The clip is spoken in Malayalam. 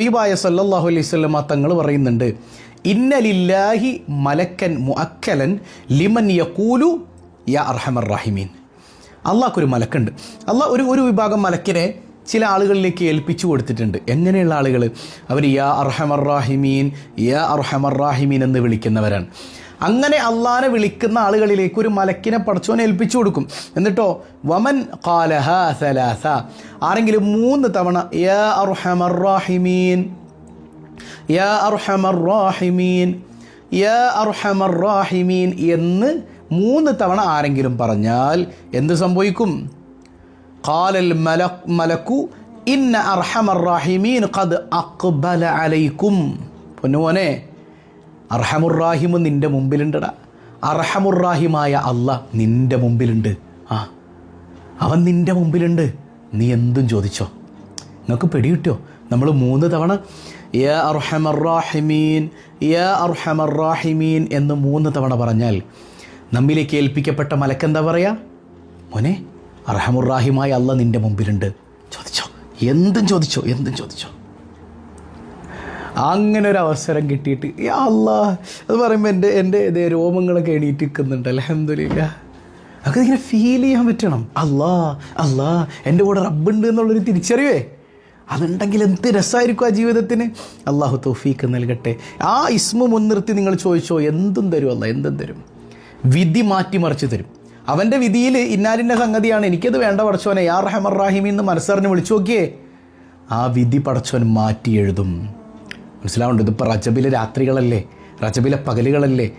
ഹബീബായ സല്ലാഹു അലൈഹി സ്വല്ലമ തങ്ങൾ പറയുന്നുണ്ട് ഇന്നലില്ലാഹി മലക്കൻ മുഅക്കലൻ ലിമൻ യഖൂലു യാ അർഹമർ റഹിമീൻ. അള്ളാഹ്ക്കൊരു മലക്കുണ്ട്. അള്ളാഹ് ഒരു ഒരു വിഭാഗം മലക്കിനെ ചില ആളുകളിലേക്ക് ഏൽപ്പിച്ചു കൊടുത്തിട്ടുണ്ട്. എങ്ങനെയുള്ള ആളുകൾ അവർ യാ അർഹമർ റാഹിമീൻ യാ അർഹമർ റാഹിമീൻ എന്ന് വിളിക്കുന്നവരാണ്. അങ്ങനെ അള്ളാനെ വിളിക്കുന്ന ആളുകളിലേക്ക് ഒരു മലക്കിനെ പടച്ചോനെ ഏൽപ്പിച്ചു കൊടുക്കും. എന്നിട്ടോ വമൻ സലാസ. ആരെങ്കിലും മൂന്ന് തവണ യാ അർഹമർ യാ അർഹമർ യാ അർഹമർ എന്ന് മൂന്ന് തവണ ആരെങ്കിലും പറഞ്ഞാൽ എന്ത് സംഭവിക്കും? കാലൽ മലക് മലക്കു ഇന്ന അർഹമർ റാഹിമീൻ ഖദ് അഖ്ബല അലൈക്കും. പൊന്നുമോനെ അർഹമുറാഹിമ് നിന്റെ മുമ്പിലുണ്ടടാ. അർഹമുറാഹിമായ അല്ല നിന്റെ മുമ്പിലുണ്ട്. ആ അവൻ നിന്റെ മുമ്പിലുണ്ട്. നീ എന്തും ചോദിച്ചോ? നിങ്ങൾക്ക് പിടികിട്ടോ നമ്മൾ മൂന്ന് തവണ യാ അർഹമറാഹിമീൻ യാ അർഹമറാഹിമീൻ എന്ന് മൂന്ന് തവണ പറഞ്ഞാൽ നമ്മിലേക്ക് ഏൽപ്പിക്കപ്പെട്ട മലക്കെന്താ പറയുക മോനെ അർഹമുറാഹിമായ അല്ല നിന്റെ മുമ്പിലുണ്ട്. ചോദിച്ചോ? എന്തും ചോദിച്ചോ? എന്തും ചോദിച്ചോ? അങ്ങനെ ഒരു അവസരം കിട്ടിയിട്ട് യാ അല്ലാ അത് പറയുമ്പോൾ എന്റെ എന്റെ ഇതേ രോമങ്ങളൊക്കെ എണീറ്റ് നിൽക്കുന്നുണ്ട് അലഹമില്ല അതൊക്കെ ഇങ്ങനെ ഫീൽ ചെയ്യാൻ പറ്റണം. അല്ലാ അല്ലാ എന്റെ കൂടെ റബ്ബുണ്ട് എന്നുള്ളൊരു തിരിച്ചറിവേ. അതുണ്ടെങ്കിൽ എന്ത് രസമായിരിക്കും ആ ജീവിതത്തിന്? അള്ളാഹു തൗഫീക്ക് നൽകട്ടെ. ആ ഇസ്മു മുൻനിർത്തി നിങ്ങൾ ചോദിച്ചോ എന്തും തരും അല്ല എന്തും തരും. വിധി മാറ്റിമറിച്ച് തരും. അവന്റെ വിധിയിൽ ഇന്നാലിന്റെ സംഗതിയാണ്. എനിക്കത് വേണ്ട പടച്ചോനെ യാ റഹമർ റാഹിമി എന്ന് മനസ്സറിഞ്ഞ് വിളിച്ചു നോക്കിയേ. ആ വിധി പടച്ചോൻ മാറ്റി എഴുതും. മനസ്സിലാവുന്നുണ്ട്. ഇതിപ്പോൾ റജബിലെ രാത്രികളല്ലേ? റജബിലെ പകലുകളല്ലേ?